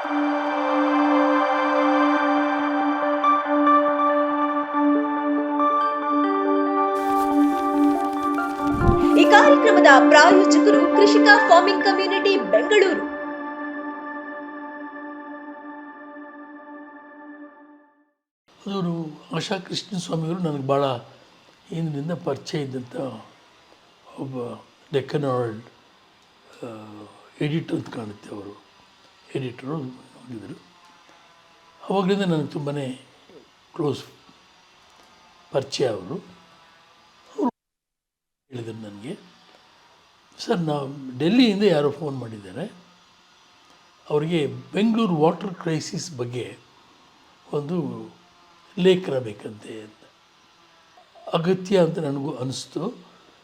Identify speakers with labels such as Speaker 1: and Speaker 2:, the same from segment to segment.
Speaker 1: ಈ ಕಾರ್ಯಕ್ರಮದ ಪ್ರಾಯೋಜಕರು ಕೃಷಿಕ ಫಾರ್ಮಿಂಗ್ ಕಮ್ಯುನಿಟಿ ಬೆಂಗಳೂರು.
Speaker 2: ಅವರು ಆಶಾ ಕೃಷ್ಣ ಸ್ವಾಮಿಯವರು ನನಗೆ ಭಾಳ ಹಿಂದಿನಿಂದ ಪರಿಚಯ ಇದ್ದಂಥ ಒಬ್ಬ ಡೆಕ್ಕನ್ ವರ್ಲ್ಡ್ ಎಡಿಟ್ ಅಂತ ಕಾಣುತ್ತೆ ಅವರು. ಎಡಿಟರು ಹೋಗಿದ್ದರು ಅವಾಗಲಿಂದ ನನಗೆ ತುಂಬಾ ಕ್ಲೋಸ್ ಪರಿಚಯ ಅವರು. ಅವರು ಹೇಳಿದರು ನನಗೆ, ಸರ್, ನಾವು ಡೆಲ್ಲಿಯಿಂದ ಯಾರೋ ಫೋನ್ ಮಾಡಿದ್ದಾರೆ. ಅವರಿಗೆ ಬೆಂಗಳೂರು ವಾಟರ್ ಕ್ರೈಸಿಸ್ ಬಗ್ಗೆ ಒಂದು ಲೇಖನ ಬೇಕಂತೆ ಅಗತ್ಯ ಅಂತ ನನಗೂ ಅನಿಸ್ತು.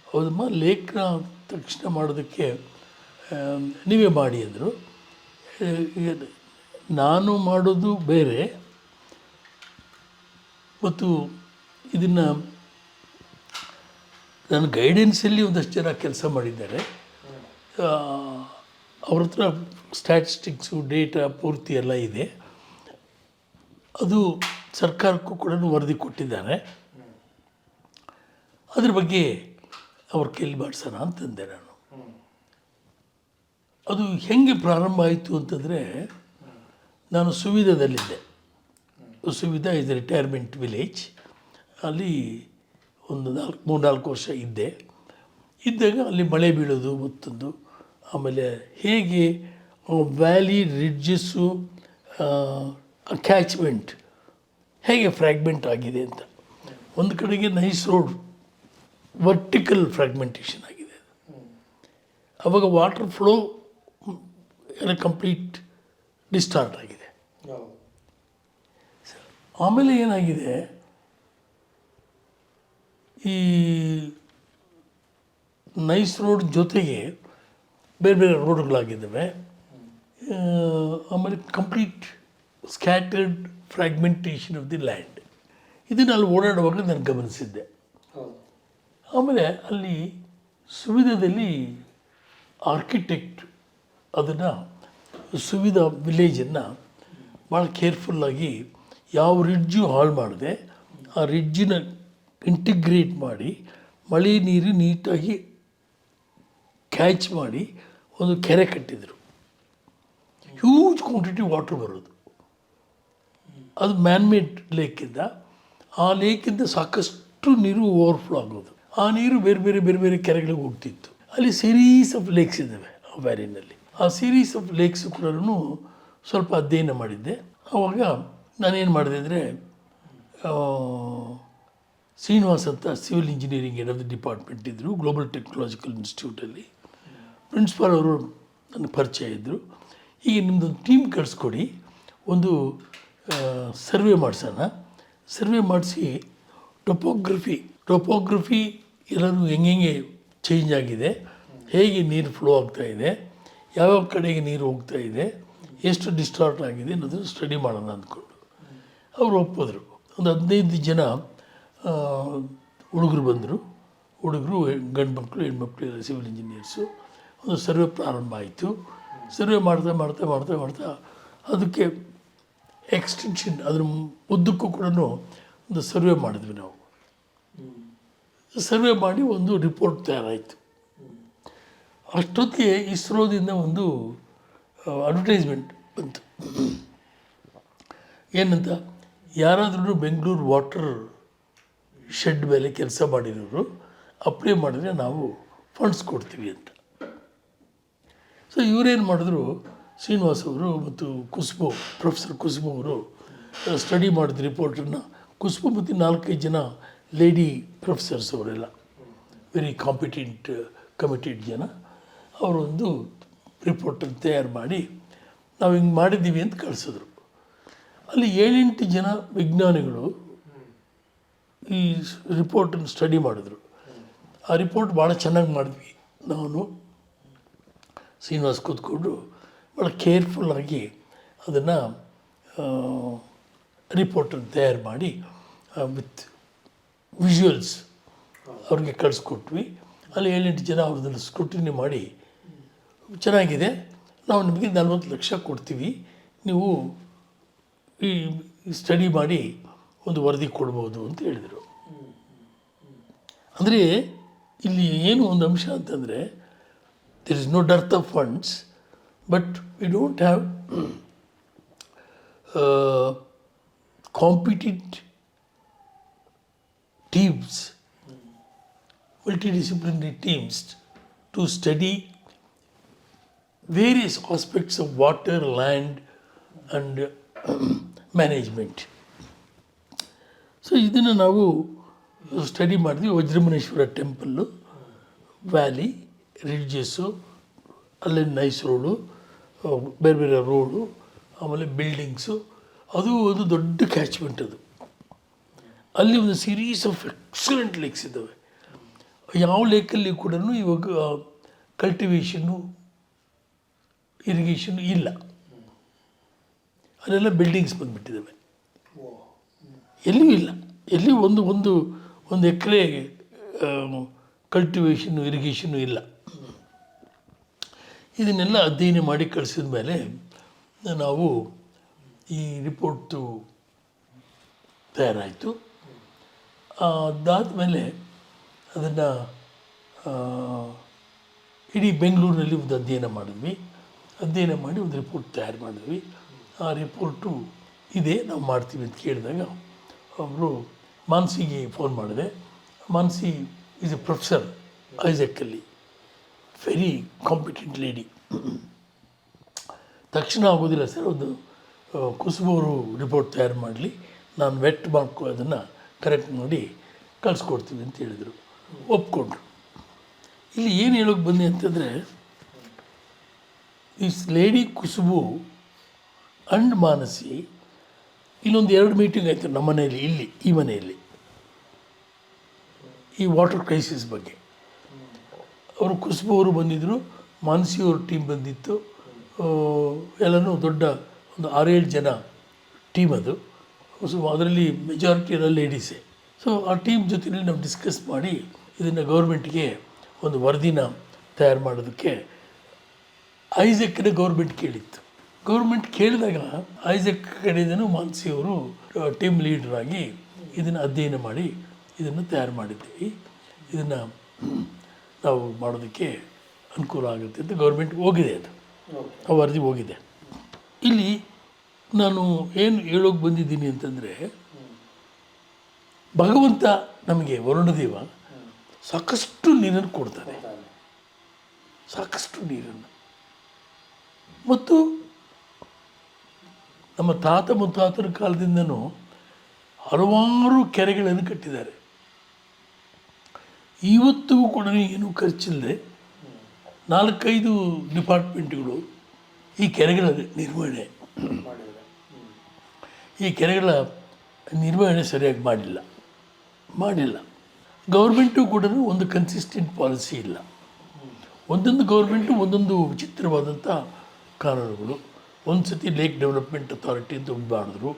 Speaker 2: ಹೌದಮ್ಮ, ಲೇಖನ ತಕ್ಷಣ ಮಾಡೋದಕ್ಕೆ ನೀವೇ ಮಾಡಿ ಅಂದರು. ನಾನು ಮಾಡೋದು ಬೇರೆ. ಮತ್ತು ಇದನ್ನು ನನ್ನ ಗೈಡೆನ್ಸಲ್ಲಿ ಒಂದಷ್ಟು ಜನ ಕೆಲಸ ಮಾಡಿದ್ದಾರೆ. ಅವ್ರ ಹತ್ರ ಸ್ಟ್ಯಾಟಿಸ್ಟಿಕ್ಸು ಡೇಟಾ ಪೂರ್ತಿ ಎಲ್ಲ ಇದೆ. ಅದು ಸರ್ಕಾರಕ್ಕೂ ಕೂಡ ವರದಿ ಕೊಟ್ಟಿದ್ದಾರೆ. ಅದ್ರ ಬಗ್ಗೆ ಅವ್ರ ಕೈಲಿ ಮಾಡಿಸೋಣ ಅಂತಂದೆ ನಾನು. ಅದು ಹೆಂಗೆ ಪ್ರಾರಂಭ ಆಯಿತು ಅಂತಂದರೆ, ನಾನು ಸುವಿಧದಲ್ಲಿದ್ದೆ. ಸುವಿಧ ಇಸ್ ರಿಟೈರ್ಮೆಂಟ್ ವಿಲೇಜ್ ಅಲ್ಲಿ ಒಂದು ನಾಲ್ಕು ಮೂರು ನಾಲ್ಕು ವರ್ಷ ಇದ್ದೆ. ಇದ್ದಾಗ ಅಲ್ಲಿ ಮಳೆ ಬೀಳೋದು ಮತ್ತೊಂದು. ಆಮೇಲೆ ಹೇಗೆ ವ್ಯಾಲಿ ರಿಡ್ಜಸ್ಸು ಕ್ಯಾಚ್ಮೆಂಟ್ ಹೇಗೆ ಫ್ರ್ಯಾಗ್ಮೆಂಟ್ ಆಗಿದೆ ಅಂತ. ಒಂದು ಕಡೆಗೆ ನೈಸ್ ರೋಡ್ ವರ್ಟಿಕಲ್ ಫ್ರ್ಯಾಗ್ಮೆಂಟೇಷನ್ ಆಗಿದೆ. ಅವಾಗ ವಾಟರ್ ಫ್ಲೋ ಕಂಪ್ಲೀಟ್ ಡಿಸ್ಟಾರ್ಟ್ ಆಗಿದೆ. ಆಮೇಲೆ ಏನಾಗಿದೆ? ಈ ನೈಸ್ ರೋಡ್ ಜೊತೆಗೆ ಬೇರೆ ಬೇರೆ ರೋಡ್ಗಳಾಗಿದ್ದಾವೆ ಆಮೇಲೆ complete scattered fragmentation of the land ಇದನ್ನು ಅಲ್ಲಿ ಓಡಾಡುವಾಗ ನಾನು ಗಮನಿಸಿದ್ದೆ. ಆಮೇಲೆ ಅಲ್ಲಿ ಸುವಿಧದಲ್ಲಿ ಆರ್ಕಿಟೆಕ್ಟ್ ಅದನ್ನು ಸುವಿಧ ವಿಲೇಜನ್ನು ಭಾಳ ಕೇರ್ಫುಲ್ಲಾಗಿ ಯಾವ ರಿಡ್ಜು ಹಾಳು ಮಾಡಿದೆ, ಆ ರಿಡ್ಜಿನ ಇಂಟಿಗ್ರೇಟ್ ಮಾಡಿ, ಮಳೆ ನೀರು ನೀಟಾಗಿ ಕ್ಯಾಚ್ ಮಾಡಿ ಒಂದು ಕೆರೆ ಕಟ್ಟಿದರು. ಹ್ಯೂಜ್ ಕ್ವಾಂಟಿಟಿ ವಾಟ್ರ್ ಬರೋದು. ಅದು ಮ್ಯಾನ್ಮೇಡ್ ಲೇಕಿಂದ, ಆ ಲೇಕಿಂದ ಸಾಕಷ್ಟು ನೀರು ಓವರ್ಫ್ಲೋ ಆಗೋದು. ಆ ನೀರು ಬೇರೆ ಬೇರೆ ಬೇರೆ ಬೇರೆ ಕೆರೆಗಳಿಗೆ ಹೋಗ್ತಿತ್ತು. ಅಲ್ಲಿ ಸೀರೀಸ್ ಆಫ್ ಲೇಕ್ಸ್ ಇದ್ದಾವೆ ಆ ವ್ಯಾಲಿನಲ್ಲಿ. ಆ ಸೀರೀಸ್ ಆಫ್ ಲೇಕ್ಸ್ ಕೂಡ ಸ್ವಲ್ಪ ಅಧ್ಯಯನ ಮಾಡಿದ್ದೆ. ಆವಾಗ ನಾನೇನು ಮಾಡಿದೆ ಅಂದರೆ ಶ್ರೀನಿವಾಸ್ ಅಂತ ಸಿವಿಲ್ ಇಂಜಿನಿಯರಿಂಗ್ ಹೆಡ್ ಡಿಪಾರ್ಟ್ಮೆಂಟ್ ಇದ್ದರು ಗ್ಲೋಬಲ್ ಟೆಕ್ನಾಲಜಿಕಲ್ ಇನ್ಸ್ಟಿಟ್ಯೂಟಲ್ಲಿ ಪ್ರಿನ್ಸಿಪಾಲ್ ಅವರು ನನ್ನ ಪರಿಚಯ ಇದ್ದರು ಈಗ ನಿಮ್ಮದೊಂದು ಟೀಮ್ ಕಳಿಸ್ಕೊಡಿ, ಒಂದು ಸರ್ವೆ ಮಾಡಿಸೋಣ. ಸರ್ವೆ ಮಾಡಿಸಿ ಟೊಪೋಗ್ರಫಿ ಟೊಪೋಗ್ರಫಿ ಎಲ್ಲರೂ ಹೆಂಗೆ ಚೇಂಜ್ ಆಗಿದೆ, ಹೇಗೆ ನೀರು ಫ್ಲೋ ಆಗ್ತಾ ಇದೆ ಯಾವ್ಯಾವ ಕಡೆಗೆ ನೀರು ಹೋಗ್ತಾ ಇದೆ ಎಷ್ಟು ಡಿಸ್ಟಾರ್ಟ್ ಆಗಿದೆ ಅನ್ನೋದನ್ನು ಸ್ಟಡಿ ಮಾಡೋಣ ಅಂದ್ಕೊಂಡು ಅವರು ಒಪ್ಪಿದ್ರು. ಒಂದು ಹದಿನೈದು ಜನ ಹುಡುಗರು ಬಂದರು. ಹುಡುಗರು ಗಂಡು ಮಕ್ಕಳು ಹೆಣ್ಮಕ್ಳು ಎಲ್ಲ ಸಿವಿಲ್ ಇಂಜಿನಿಯರ್ಸು ಒಂದು ಸರ್ವೆ ಪ್ರಾರಂಭ ಆಯಿತು. ಸರ್ವೆ ಮಾಡ್ತಾ ಮಾಡ್ತಾ ಮಾಡ್ತಾ ಮಾಡ್ತಾ ಅದಕ್ಕೆ ಎಕ್ಸ್ಟೆನ್ಷನ್ ಅದ್ರ ಉದ್ದಕ್ಕೂ ಕೂಡ ಒಂದು ಸರ್ವೆ ಮಾಡಿದ್ವಿ ನಾವು. ಸರ್ವೆ ಮಾಡಿ ಒಂದು ರಿಪೋರ್ಟ್ ತಯಾರಾಯಿತು. ಅಷ್ಟೊತ್ತಿಗೆ ಇಸ್ರೋದಿಂದ ಒಂದು ಅಡ್ವರ್ಟೈಸ್ಮೆಂಟ್ ಬಂತು. ಏನಂತ, ಯಾರಾದ್ರೂ ಬೆಂಗಳೂರು ವಾಟರ್ ಶೆಡ್ ಮೇಲೆ ಕೆಲಸ ಮಾಡಿರೋರು ಅಪ್ಲೈ ಮಾಡಿದ್ರೆ ನಾವು ಫಂಡ್ಸ್ ಕೊಡ್ತೀವಿ ಅಂತ. ಸೊ ಇವರೇನು ಮಾಡಿದ್ರು, ಶ್ರೀನಿವಾಸ್ ಅವರು ಮತ್ತು ಕುಸುಬು ಪ್ರೊಫೆಸರ್ ಕುಸುಬು ಅವರು ಸ್ಟಡಿ ಮಾಡಿದ ರಿಪೋರ್ಟನ್ನು ಕುಸುಬು ಮತ್ತು ನಾಲ್ಕೈದು ಜನ ಲೇಡಿ ಪ್ರೊಫೆಸರ್ಸ್ ಅವರೆಲ್ಲ. ವೆರಿ ಕಾಂಪಿಟೆಂಟ್ ಕಮಿಟೆಡ್ ಜನ. ಅವರೊಂದು ರಿಪೋರ್ಟನ್ನು ತಯಾರು ಮಾಡಿ ನಾವು ಹಿಂಗೆ ಮಾಡಿದ್ದೀವಿ ಅಂತ ಕಳಿಸಿದ್ರು. ಅಲ್ಲಿ ಏಳೆಂಟು ಜನ ವಿಜ್ಞಾನಿಗಳು ಈ ರಿಪೋರ್ಟನ್ನು ಸ್ಟಡಿ ಮಾಡಿದ್ರು. ಆ ರಿಪೋರ್ಟ್ ಭಾಳ ಚೆನ್ನಾಗಿ ಮಾಡಿದ್ವಿ. ನಾನು ಶ್ರೀನಿವಾಸ್ ಕೂತ್ಕೊಂಡು ಭಾಳ ಕೇರ್ಫುಲ್ಲಾಗಿ ಅದನ್ನು ರಿಪೋರ್ಟನ್ನು ತಯಾರು ಮಾಡಿ ವಿತ್ ವಿಜುವಲ್ಸ್ ಅವ್ರಿಗೆ ಕಳಿಸ್ಕೊಟ್ವಿ. ಅಲ್ಲಿ ಏಳೆಂಟು ಜನ ಅವ್ರದ್ದನ್ನು ಸ್ಕ್ರೂಟಿನಿ ಮಾಡಿ ಚೆನ್ನಾಗಿದೆ. ನಾವು ನಿಮಗೆ ನಲ್ವತ್ತು ಲಕ್ಷ ಕೊಡ್ತೀವಿ. ನೀವು ಈ ಸ್ಟಡಿ ಮಾಡಿ ಒಂದು ವರದಿ ಕೊಡ್ಬೋದು ಅಂತ ಹೇಳಿದರು. ಅಂದರೆ ಇಲ್ಲಿ ಏನು ಒಂದು ಅಂಶ ಅಂತಂದರೆ there is no dearth of funds but we don't have competent teams multidisciplinary teams to study various aspects of water, land, and management. So ಇದನ್ನು ನಾವು ಸ್ಟಡಿ ಮಾಡಿದ್ವಿ ವಜ್ರಮುನೇಶ್ವರ ಟೆಂಪಲ್ಲು ವ್ಯಾಲಿ ರಿಡ್ಜಸ್ಸು ಅಲ್ಲೇ ನೈಸ್ ರೋಡು ಬೇರೆ ಬೇರೆ ರೋಡು ಆಮೇಲೆ ಬಿಲ್ಡಿಂಗ್ಸು ಅದು ಒಂದು ದೊಡ್ಡ ಕ್ಯಾಚ್ಮೆಂಟ್ ಅದು ಅಲ್ಲಿ ಒಂದು ಸೀರೀಸ್ ಆಫ್ ಎಕ್ಸಲೆಂಟ್ ಲೇಕ್ಸ್ ಇದ್ದಾವೆ ಯಾವ ಲೇಕಲ್ಲಿ ಕೂಡ ಇವಾಗ ಕಲ್ಟಿವೇಷನ್ನು ಇರಿಗೇಷನ್ ಇಲ್ಲ. ಅಲ್ಲೆಲ್ಲ ಬಿಲ್ಡಿಂಗ್ಸ್ ಬಂದುಬಿಟ್ಟಿದ್ದಾವೆ ಎಲ್ಲಿಯೂ ಇಲ್ಲ. ಎಲ್ಲಿ ಒಂದು ಒಂದು ಒಂದು ಎಕರೆ ಕಲ್ಟಿವೇಷನ್ನು ಇರಿಗೇಷನ್ನು ಇಲ್ಲ. ಇದನ್ನೆಲ್ಲ ಅಧ್ಯಯನ ಮಾಡಿ ಕಳಿಸಿದ ಮೇಲೆ ನಾವು ಈ ರಿಪೋರ್ಟು ತಯಾರಾಯಿತು. ಅದಾದಮೇಲೆ ಅದನ್ನು ಇಡೀ ಬೆಂಗಳೂರಿನಲ್ಲಿ ಒಂದು ಅಧ್ಯಯನ ಮಾಡಿದ್ವಿ. ಅಧ್ಯಯನ ಮಾಡಿ ಒಂದು ರಿಪೋರ್ಟ್ ತಯಾರು ಮಾಡಿದ್ವಿ. ಆ ರಿಪೋರ್ಟು ಇದೆ, ನಾವು ಮಾಡ್ತೀವಿ ಅಂತ ಕೇಳಿದಾಗ ಅವರು ಮಾನ್ಸಿಗೆ ಫೋನ್ ಮಾಡಿದೆ. ಮಾನ್ಸಿ ಈಸ್ ಎ ಪ್ರೊಫೆಸರ್ ಐಸೆಕ್ಕಲ್ಲಿ ವೆರಿ ಕಾಂಪಿಟೆಂಟ್ ಲೇಡಿ ತಕ್ಷಣ ಆಗೋದಿಲ್ಲ ಸರ್ ಒಂದು ಕುಸುಬೋರು ಕುಸುಬು ಅವರು ರಿಪೋರ್ಟ್ ತಯಾರು ಮಾಡಲಿ. ನಾನು ವೆಟ್ ಮಾಡ್ಕೊ ಅದನ್ನು ಕರೆಕ್ಟ್ ಮಾಡಿ ಕಳಿಸ್ಕೊಡ್ತೀವಿ ಅಂತ ಹೇಳಿದರು. ಒಪ್ಕೊಂಡ್ರು. ಇಲ್ಲಿ ಏನು ಹೇಳೋಕೆ ಬಂದೆ ಅಂತಂದರೆ ಈ ಲೇಡಿ ಕುಸುಬು ಅಂಡ್ ಮಾನಸಿ. ಇಲ್ಲೊಂದು ಎರಡು ಮೀಟಿಂಗ್ ಆಯಿತು ನಮ್ಮ ಮನೆಯಲ್ಲಿ, ಇಲ್ಲಿ, ಈ ಮನೆಯಲ್ಲಿ. ಈ ವಾಟರ್ ಕ್ರೈಸಿಸ್ ಬಗ್ಗೆ. ಅವರು ಕುಸುಬು ಅವರು ಬಂದಿದ್ದರು ಮಾನಸಿ ಅವ್ರ ಟೀಮ್ ಬಂದಿತ್ತು. ಎಲ್ಲನೂ ದೊಡ್ಡ ಒಂದು ಆರೇಳು ಜನ ಟೀಮ್ ಅದು. ಸೊ, ಅದರಲ್ಲಿ ಮೆಜಾರಿಟಿ ಎಲ್ಲ ಲೇಡೀಸೇ ಸೊ, ಆ ಟೀಮ್ ಜೊತೆಯಲ್ಲಿ ನಾವು ಡಿಸ್ಕಸ್ ಮಾಡಿ ಇದನ್ನು ಗೌರ್ಮೆಂಟ್ಗೆ ಒಂದು ವರದಿನ ತಯಾರು ಮಾಡೋದಕ್ಕೆ ಐಸೆಕ್ನ ಗೌರ್ಮೆಂಟ್ ಕೇಳಿತ್ತು. ಗೌರ್ಮೆಂಟ್ ಕೇಳಿದಾಗ ಐಸೆಕ್ ಕಡೆಯಿಂದನೂ ಮಾನ್ಸಿ ಅವರು ಟೀಮ್ ಲೀಡ್ರಾಗಿ ಇದನ್ನು ಅಧ್ಯಯನ ಮಾಡಿ ಇದನ್ನು ತಯಾರು ಮಾಡಿದ್ದೀವಿ. ಇದನ್ನು ನಾವು ಮಾಡೋದಕ್ಕೆ ಅನುಕೂಲ ಆಗುತ್ತೆ ಅಂತ ಗೌರ್ಮೆಂಟ್ ಹೋಗಿದೆ ಅದು. ಆ ವರದಿ ಹೋಗಿದೆ. ಇಲ್ಲಿ ನಾನು ಏನು ಹೇಳೋಕೆ ಬಂದಿದ್ದೀನಿ ಅಂತಂದರೆ ಭಗವಂತ ನಮಗೆ ವರುಣದೇವ ಸಾಕಷ್ಟು ನೀರನ್ನು ಕೊಡ್ತಾನೆ. ಸಾಕಷ್ಟು ನೀರನ್ನು. ಮತ್ತು ನಮ್ಮ ತಾತ ಮುತ್ತಾತರ ಕಾಲದಿಂದನೂ ಹಲವಾರು ಕೆರೆಗಳನ್ನು ಕಟ್ಟಿದ್ದಾರೆ. ಇವತ್ತಿಗೂ ಕೂಡ ಏನೂ ಖರ್ಚಿಲ್ಲದೆ ನಾಲ್ಕೈದು ಡಿಪಾರ್ಟ್ಮೆಂಟ್ಗಳು ಈ ಕೆರೆಗಳ ನಿರ್ವಹಣೆ ಈ ಕೆರೆಗಳ ನಿರ್ವಹಣೆ ಸರಿಯಾಗಿ ಮಾಡಿಲ್ಲ. ಮಾಡಿಲ್ಲ. ಗೌರ್ಮೆಂಟು ಕೂಡ ಒಂದು ಕನ್ಸಿಸ್ಟೆಂಟ್ ಪಾಲಿಸಿ ಇಲ್ಲ. ಒಂದೊಂದು ಗೌರ್ಮೆಂಟು ಒಂದೊಂದು ವಿಚಿತ್ರವಾದಂಥ ಕಾನೂನುಗಳು ಒಂದು ಸತಿ ಲೇಕ್ ಡೆವಲಪ್ಮೆಂಟ್ ಅಥಾರಿಟಿ ಅಂತ ಮಾಡಿದ್ರು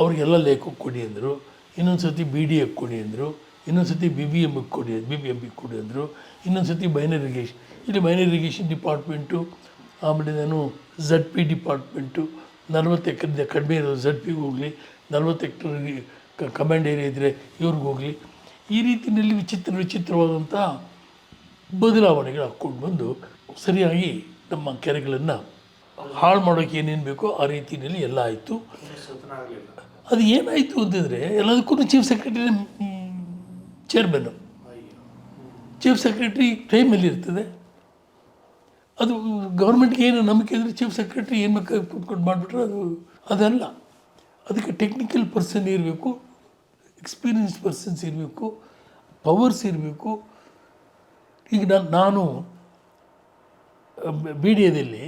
Speaker 2: ಅವ್ರಿಗೆಲ್ಲ ಲೇಕು ಕೊಡಿ ಅಂದರು. ಇನ್ನೊಂದು ಸತಿ ಬಿ ಡಿ ಎಫ್ ಕೊಡಿ ಅಂದರು. ಇನ್ನೊಂದು ಸತಿ ಬಿ ಬಿ ಎಮ್ಗೆ ಕೊಡಿ ಬಿ ಬಿ ಎಮ್ಗೆ ಕೊಡಿ ಅಂದರು. ಇನ್ನೊಂದು ಸತಿ ಮೈನರ್ ಇರಿಗೇಷನ್ ಇಲ್ಲಿ ಮೈನರ್ ಇರಿಗೇಷನ್ ಡಿಪಾರ್ಟ್ಮೆಂಟು ಆಮೇಲೆ ನಾನು ಝಡ್ ಪಿ ಡಿಪಾರ್ಟ್ಮೆಂಟು ನಲ್ವತ್ತು ಎಕರೆ ಕಡಿಮೆ ಇರೋದು ಝಡ್ ಪಿಗೆ ಹೋಗಲಿ, ನಲ್ವತ್ತು ಎಕ್ಟರ್ ಕಮಾಂಡ್ ಏರಿಯಾ ಇದ್ದರೆ ಇವ್ರಿಗೆ ಹೋಗಲಿ. ಈ ರೀತಿಯಲ್ಲಿ ವಿಚಿತ್ರ ವಿಚಿತ್ರವಾದಂಥ ಬದಲಾವಣೆಗಳು ಹಾಕ್ಕೊಂಡು ಬಂದು, ಸರಿಯಾಗಿ ನಮ್ಮ ಕೆರೆಗಳನ್ನು ಹಾಳು ಮಾಡೋಕ್ಕೆ ಏನೇನು ಬೇಕೋ ಆ ರೀತಿಯಲ್ಲಿ ಎಲ್ಲ ಆಯಿತು. ಅದು ಏನಾಯಿತು ಅಂತಂದರೆ ಎಲ್ಲದಕ್ಕೂ chief secretary chairman chief secretary ಟೈಮಲ್ಲಿ ಇರ್ತದೆ. ಅದು ಗೌರ್ಮೆಂಟ್ಗೆ ಏನು ನಂಬಿಕೆ ಅಂದರೆ ಚೀಫ್ ಸೆಕ್ರೆಟ್ರಿ ಏನು ಬೇಕು ಕೂತ್ಕೊಂಡು ಮಾಡಿಬಿಟ್ರೆ ಅದು ಅದಲ್ಲ. ಅದಕ್ಕೆ ಟೆಕ್ನಿಕಲ್ ಪರ್ಸನ್ ಇರಬೇಕು ಎಕ್ಸ್ಪೀರಿಯನ್ಸ್ ಪರ್ಸನ್ಸ್ ಇರಬೇಕು ಪವರ್ಸ್ ಇರಬೇಕು. ಈಗ ನಾನು ನಾನು ಬಿ ಡಿ ಎದಲ್ಲಿ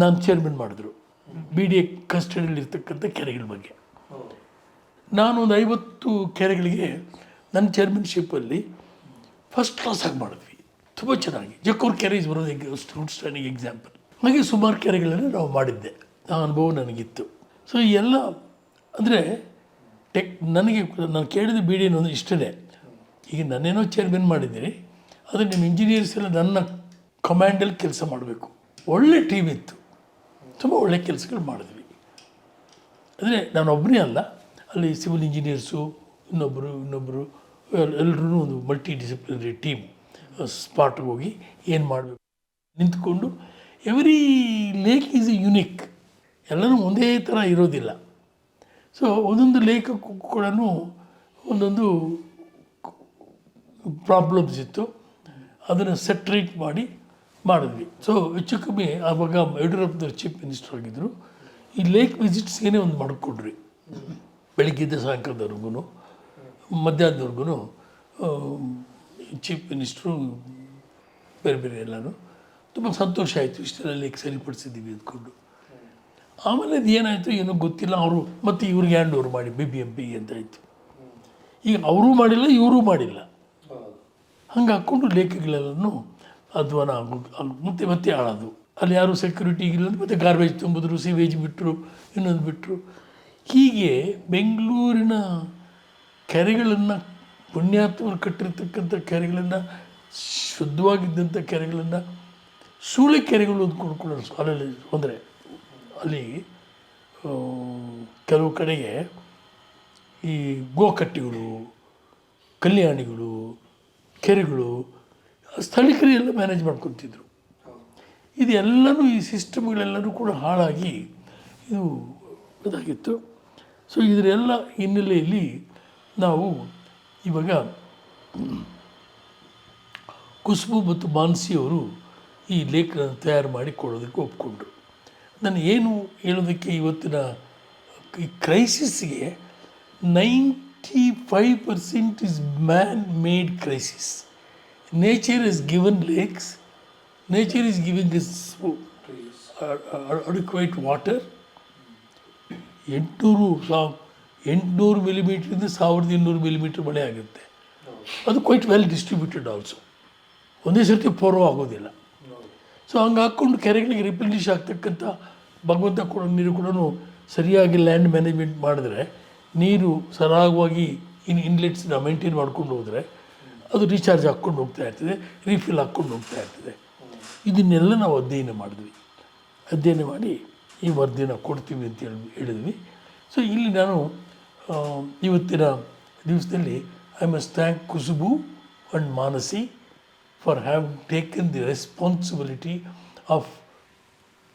Speaker 2: ನಾನು ಚೇರ್ಮನ್ ಮಾಡಿದ್ರು. ಬಿ ಡಿ ಎ ಕಸ್ಟಡಿಯಲ್ಲಿರ್ತಕ್ಕಂಥ ಕೆರೆಗಳ ಬಗ್ಗೆ. ನಾನು ಒಂದು ಐವತ್ತು ಕೆರೆಗಳಿಗೆ ನನ್ನ ಚೇರ್ಮನ್ಶಿಪ್ಪಲ್ಲಿ ಫಸ್ಟ್ ಕ್ಲಾಸಾಗಿ ಮಾಡಿದ್ವಿ. ತುಂಬ ಚೆನ್ನಾಗಿ. ಜಕ್ಕೂರು ಕೆರೆ ಇಸ್ ಬರೋದು ಔಟ್ಸ್ಟ್ಯಾಂಡಿಂಗ್ ಎಕ್ಸಾಂಪಲ್ ಹಾಗೆ ಸುಮಾರು ಕೆರೆಗಳನ್ನು ನಾವು ಮಾಡಿದ್ದೆ. ಆ ಅನುಭವ ನನಗಿತ್ತು. ಸೊ ಎಲ್ಲ ಅಂದರೆ ಟೆಕ್ ನನಗೆ ನಾನು ಕೇಳಿದ ಬಿ ಡಿ ಒಂದು ಇಷ್ಟೇ ಈಗ ನಾನೇನೋ ಚೇರ್ಮನ್ ಮಾಡಿದ್ದೀನಿ. ಆದರೆ ನಿಮ್ಮ ಇಂಜಿನಿಯರ್ಸ್ ಎಲ್ಲ ನನ್ನ ಕಮಾಂಡಲ್ಲಿ ಕೆಲಸ ಮಾಡಬೇಕು. ಒಳ್ಳೆ ಟೀಮ್ ಇತ್ತು. ತುಂಬ ಒಳ್ಳೆ ಕೆಲಸಗಳು ಮಾಡಿದ್ವಿ. ಅಂದರೆ ನಾನು ಒಬ್ಬನೇ ಅಲ್ಲ, ಅಲ್ಲಿ ಸಿವಿಲ್ ಇಂಜಿನಿಯರ್ಸು ಇನ್ನೊಬ್ಬರು ಇನ್ನೊಬ್ಬರು ಎಲ್ಲರೂ ಒಂದು ಮಲ್ಟಿ ಡಿಸಿಪ್ಲಿನರಿ ಟೀಮ್ ಸ್ಪಾಟ್ಗೆ ಹೋಗಿ ಏನು ಮಾಡಬೇಕು? ನಿಂತ್ಕೊಂಡು every lake is a unique ಎಲ್ಲರೂ ಒಂದೇ ಥರ ಇರೋದಿಲ್ಲ. ಸೊ ಒಂದೊಂದು ಲೇಖಕ್ಕೂ ಕೂಡ ಒಂದೊಂದು ಪ್ರಾಬ್ಲಮ್ಸ್ ಇತ್ತು. ಅದನ್ನು ಸೆಟ್ರೇಟ್ ಮಾಡಿ ಮಾಡಿದ್ವಿ. ಸೊ ಹೆಚ್ಚು ಕಮ್ಮಿ ಆವಾಗ ಯಡಿಯೂರಪ್ಪನವ್ರು ಚೀಫ್ ಮಿನಿಸ್ಟರ್ ಆಗಿದ್ದರು ಈ ಲೇಕ್ ವಿಸಿಟ್ಸ್ಗೇ ಒಂದು ಮಾಡಿಕೊಡ್ರಿ. ಬೆಳಿಗ್ಗೆದ್ದ ಸಾಯಂಕಾಲದವರೆಗೂ ಮಧ್ಯಾಹ್ನದವರೆಗೂ ಚೀಫ್ ಮಿನಿಸ್ಟ್ರು ಬೇರೆ ಬೇರೆ ಎಲ್ಲನೂ ತುಂಬ ಸಂತೋಷ ಆಯಿತು. ಇಷ್ಟೆಲ್ಲ ಲೇಕ್ ಸರಿಪಡಿಸಿದ್ದೀವಿ ಅಂದ್ಕೊಂಡು. ಆಮೇಲೆ ಅದು ಏನಾಯಿತು ಏನೋ ಗೊತ್ತಿಲ್ಲ. ಅವರು ಮತ್ತು ಇವ್ರಿಗೆ ಹ್ಯಾಂಡ್ ಓವರ್ ಮಾಡಿ ಬಿ ಬಿ ಎಂ ಪಿ ಅಂತ ಆಯಿತು. ಈಗ ಅವರೂ ಮಾಡಿಲ್ಲ ಇವರೂ ಮಾಡಿಲ್ಲ. ಹಂಗೆ ಹಾಕ್ಕೊಂಡು ಲೇಖಗಳೆಲ್ಲನೂ ಅಧ್ವಾನ ಆಗೋದು ಆಗ್- ಮತ್ತೆ ಮತ್ತೆ ಆಳೋದು ಅಲ್ಲಿ ಯಾರು ಸೆಕ್ಯೂರಿಟಿ ಇಲ್ಲ ಮತ್ತೆ ಗಾರ್ಬೇಜ್ ತುಂಬಿದ್ರು ಸಿವೇಜ್ ಬಿಟ್ಟರು ಇನ್ನೊಂದು ಬಿಟ್ಟರು ಹೀಗೆ ಬೆಂಗಳೂರಿನ ಕೆರೆಗಳನ್ನು, ಪುಣ್ಯಾತ್ಮರು ಕಟ್ಟಿರ್ತಕ್ಕಂಥ ಕೆರೆಗಳನ್ನು, ಶುದ್ಧವಾಗಿದ್ದಂಥ ಕೆರೆಗಳನ್ನು ಸೂಳೆ ಕೆರೆಗಳು ಕೊಡ್ಕೊಳ್ಳೋರು ಕೂಡ ಅಲ್ಲಲ್ಲಿ ಅಂದರೆ ಅಲ್ಲಿ ಕೆಲವು ಕಡೆಗೆ ಈ ಗೋಕಟ್ಟಿಗಳು, ಕಲ್ಯಾಣಿಗಳು, ಕೆರೆಗಳು ಸ್ಥಳೀಕರು ಮ್ಯಾನೇಜ್ ಮಾಡ್ಕೊತಿದ್ರು. ಇದೆಲ್ಲನೂ ಈ ಸಿಸ್ಟಮ್ಗಳೆಲ್ಲರೂ ಕೂಡ ಹಾಳಾಗಿ ಇದು ಇದಾಗಿತ್ತು. ಸೊ ಇದರೆಲ್ಲ ಹಿನ್ನೆಲೆಯಲ್ಲಿ ನಾವು ಇವಾಗ ಕುಸುಬು ಮತ್ತು ಮಾನ್ಸಿಯವರು ಈ ಲೇಖನ ತಯಾರು ಮಾಡಿ ಕೊಡೋದಕ್ಕೆ ಒಪ್ಕೊಂಡ್ರು. ನಾನು ಏನು ಹೇಳೋದಕ್ಕೆ ಇವತ್ತಿನ ಈ ಕ್ರೈಸಿಸ್ಗೆ ninety five percent is man made crisis nature is given lakes nature is giving is adequate water ಎಂಟುನೂರು ಸಾವ್ ಎಂಟುನೂರು ಮಿಲಿಮೀಟ್ರಿಂದ ಸಾವಿರದ ಇನ್ನೂರು ಮಿಲಿಮೀಟ್ರ್ ಮಳೆ ಆಗುತ್ತೆ. ಅದು ಕ್ವೈಟ್ ವೆಲ್ ಡಿಸ್ಟ್ರಿಬ್ಯೂಟೆಡ್ ಆಲ್ಸೋ ಒಂದೇ ಸರ್ತಿ ಪೂರ್ವ ಆಗೋದಿಲ್ಲ. ಸೊ ಹಂಗೆ ಹಾಕ್ಕೊಂಡು ಕೆರೆಗಳಿಗೆ ರಿಪ್ಲಿನಿಶ್ ಆಗ್ತಕ್ಕಂಥ ಭಗವಂತ ಕೊಡೋ ನೀರು ಕೂಡ ಸರಿಯಾಗಿ ಲ್ಯಾಂಡ್ ಮ್ಯಾನೇಜ್ಮೆಂಟ್ ಮಾಡಿದ್ರೆ, ನೀರು ಸರಾಗವಾಗಿ ಇನ್ ಇನ್ಲೆಟ್ಸ್ನ ಮೇಂಟೈನ್ ಮಾಡ್ಕೊಂಡು ಹೋದರೆ ಅದು ರೀಚಾರ್ಜ್ ಹಾಕ್ಕೊಂಡು ಹೋಗ್ತಾ ಇರ್ತದೆ ರೀಫಿಲ್ ಹಾಕ್ಕೊಂಡು ಹೋಗ್ತಾ ಇರ್ತದೆ. ಇದನ್ನೆಲ್ಲ ನಾವು ಅಧ್ಯಯನ ಮಾಡಿದ್ವಿ. ಅಧ್ಯಯನ ಮಾಡಿ ಈ ವರದಿನ ಕೊಡ್ತೀವಿ ಅಂತ ಹೇಳಿ ಹೇಳಿದ್ವಿ. ಸೊ ಇಲ್ಲಿ ನಾನು ಇವತ್ತಿನ ದಿವಸದಲ್ಲಿ I must thank Kusubu and Manasi for have taken the responsibility of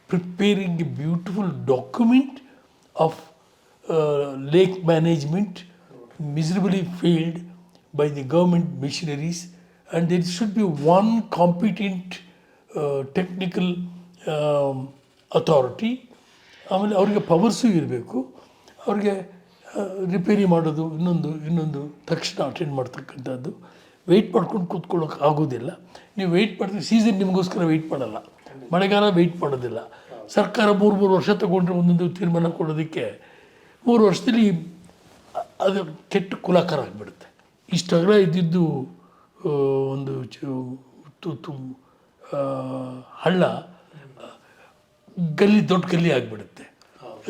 Speaker 2: preparing a beautiful document of lake management miserably failed by the government missionaries and there should be one competent uh, technical um, authority. ಆಮೇಲೆ ಅವ್ರಿಗೆ powers ಇರಬೇಕು. ಅವ್ರಿಗೆ repair ಮಾಡೋದು ಇನ್ನೊಂದು ಇನ್ನೊಂದು ತಕ್ಷಣ attend ಮಾಡ್ತಕ್ಕಂಥದ್ದು. Weight ಮಾಡ್ಕೊಂಡು ಕೂತ್ಕೊಳ್ಳೋಕೆ ಆಗೋದಿಲ್ಲ. ನೀವು ವೆಯ್ಟ್ ಮಾಡಿದ್ರೆ ಸೀಸನ್ ನಿಮಗೋಸ್ಕರ ವೆಯ್ಟ್ ಮಾಡಲ್ಲ. ಮಳೆಗಾಲ ವೆಯ್ಟ್ ಮಾಡೋದಿಲ್ಲ. ಸರ್ಕಾರ ಮೂರು ಮೂರು ವರ್ಷ ತಗೊಂಡ್ರೆ ಒಂದೊಂದು ತೀರ್ಮಾನ ಕೊಡೋದಕ್ಕೆ ಮೂರು ವರ್ಷದಲ್ಲಿ ಅದು ಕೆಟ್ಟ ಕುಲಾಕಾರ ಆಗಿಬಿಡುತ್ತೆ. ಇಷ್ಟು ಅಗಲ ಇದ್ದಿದ್ದು ಒಂದು ಚು ತು- ಹಳ್ಳ ಗಲ್ಲಿ ದೊಡ್ಡ ಗಲ್ಲಿ ಆಗಿಬಿಡುತ್ತೆ.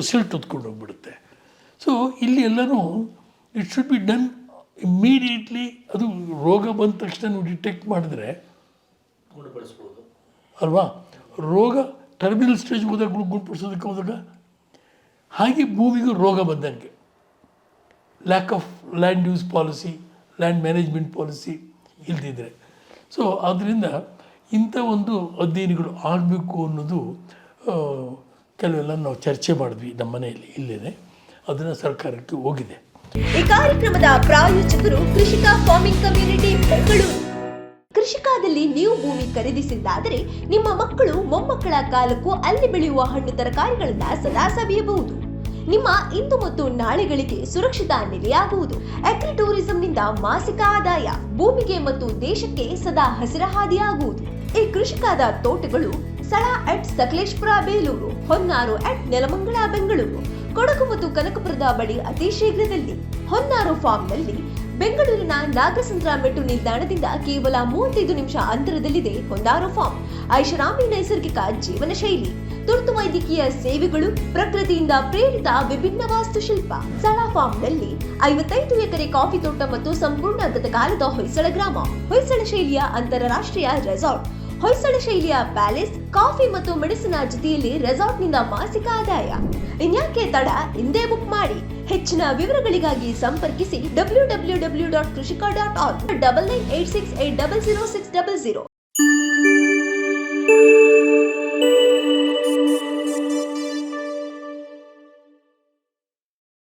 Speaker 2: ಸಿಲ್ಟ್ ಹೊತ್ಕೊಂಡು ಹೋಗ್ಬಿಡುತ್ತೆ. ಸೊ ಇಲ್ಲಿ ಎಲ್ಲರೂ it should be done immediately ಅದು ರೋಗ ಬಂದ ತಕ್ಷಣ ನೀವು ಡಿಟೆಕ್ಟ್ ಮಾಡಿದ್ರೆ
Speaker 3: ಗುಣಪಡಿಸ್ಬೋದು.
Speaker 2: ಅಲ್ವಾ? ರೋಗ ಟರ್ಮಿನಲ್ ಸ್ಟೇಜ್ ಹೋದಾಗ ಗುಣ- ಗುಣಪಡಿಸೋದಕ್ಕೆ ಹೋದಾಗ ಹಾಗೆ ಭೂಮಿಗೂ ರೋಗ ಬಂದಂಗೆ. Lack of land use policy land management policy ಇಲ್ದಿದ್ರೆ. ಸೊ ಆದ್ದರಿಂದ ಇಂಥ ಒಂದು ಅಧ್ಯಯನಗಳು ಆಗಬೇಕು ಅನ್ನೋದು ಕೆಲವೆಲ್ಲ ನಾವು ಚರ್ಚೆ ಮಾಡಿದ್ವಿ ನಮ್ಮ ಮನೆಯಲ್ಲಿ ಇಲ್ಲೇ ಅದನ್ನು ಸರ್ಕಾರಕ್ಕೆ ಹೋಗಿದೆ.
Speaker 1: ಈ ಕಾರ್ಯಕ್ರಮದ ಪ್ರಾಯೋಜಕರು ಕೃಷಿಕ ಫಾರ್ಮಿಂಗ್ ಕಮ್ಯುನಿಟಿ ಬೆಂಗಳೂರು. ಕೃಷಿಕಾದಲ್ಲಿ ನೀವು ಭೂಮಿ ಖರೀದಿಸಿದ್ದಾದರೆ ನಿಮ್ಮ ಮಕ್ಕಳು ಮೊಮ್ಮಕ್ಕಳ ಕಾಲಕ್ಕೂ ಅಲ್ಲಿ ಬೆಳೆಯುವ ಹಣ್ಣು ತರಕಾರಿಗಳನ್ನ ಸದಾ ಸವಿಯಬಹುದು. ನಿಮ್ಮ ಇಂದು ಮತ್ತು ನಾಳೆಗಳಿಗೆ ಸುರಕ್ಷಿತ ನೆಲೆಯಾಗುವುದು. ಅಗ್ರಿ ಟೂರಿಸಂನಿಂದ ಮಾಸಿಕ ಆದಾಯ ಭೂಮಿಗೆ ಮತ್ತು ದೇಶಕ್ಕೆ ಸದಾ ಹಾದಿಯಾಗುವುದು ಈ ಕೃಷಿಕಾದ ತೋಟಗಳು ಸಳ ಅಟ್ ಸಕಲೇಶ್ಪುರ, ಬೇಲೂರು, ಹೊನ್ನಾರು ಅಟ್ ನೆಲಮಂಗಲ, ಬೆಂಗಳೂರು. ಕೊಡಗು ಮತ್ತು ಕನಕಪುರದ ಬಳಿ ಅತಿ ಶೀಘ್ರದಲ್ಲಿ ಹೊನ್ನಾರು ಫಾರ್ಮ್ನಲ್ಲಿ ಬೆಂಗಳೂರಿನ ನಾಗಸಂದ್ರ ಮೆಟ್ಟು ನಿಲ್ದಾಣದಿಂದ ಕೇವಲ ಮೂವತ್ತೈದು ನಿಮಿಷ ಅಂತರದಲ್ಲಿದೆ ಹೊನ್ನಾರು ಫಾರ್ಮ್. ಐಷಾರಾಮಿ ನೈಸರ್ಗಿಕ ಜೀವನ ಶೈಲಿ ತುರ್ತು ವೈದ್ಯಕೀಯ ಸೇವೆಗಳು, ಪ್ರಕೃತಿಯಿಂದ ಪ್ರೇರಿತ ವಿಭಿನ್ನ ವಾಸ್ತುಶಿಲ್ಪ. ಸಳ ಫಾರ್ಮ್ನಲ್ಲಿ ಐವತ್ತೈದು ಎಕರೆ ಕಾಫಿ ತೋಟ ಮತ್ತು ಸಂಪೂರ್ಣ ಗತಕಾಲದ ಹೊಯ್ಸಳ ಗ್ರಾಮ, ಹೊಯ್ಸಳ ಶೈಲಿಯ ಅಂತಾರಾಷ್ಟ್ರೀಯ ರೆಸಾರ್ಟ್. ಹೊಯ್ಸಳ ಶೈಲಿಯ ಪ್ಯಾಲೇಸ್, ಕಾಫಿ ಮತ್ತು ಮೆಡಿಸಿನ ಜೊತೆಯಲ್ಲಿ ರೆಸಾರ್ಟ್ನಿಂದ ಮಾಸಿಕ ಆದಾಯ. ಇನ್ಯಾಕೆ ತಡ? ಹಿಂದೆ ಬುಕ್ ಮಾಡಿ. ಹೆಚ್ಚಿನ ವಿವರಗಳಿಗಾಗಿ ಸಂಪರ್ಕಿಸಿ W W W dot Krishika dot all double nine eight six eight double zero six double zero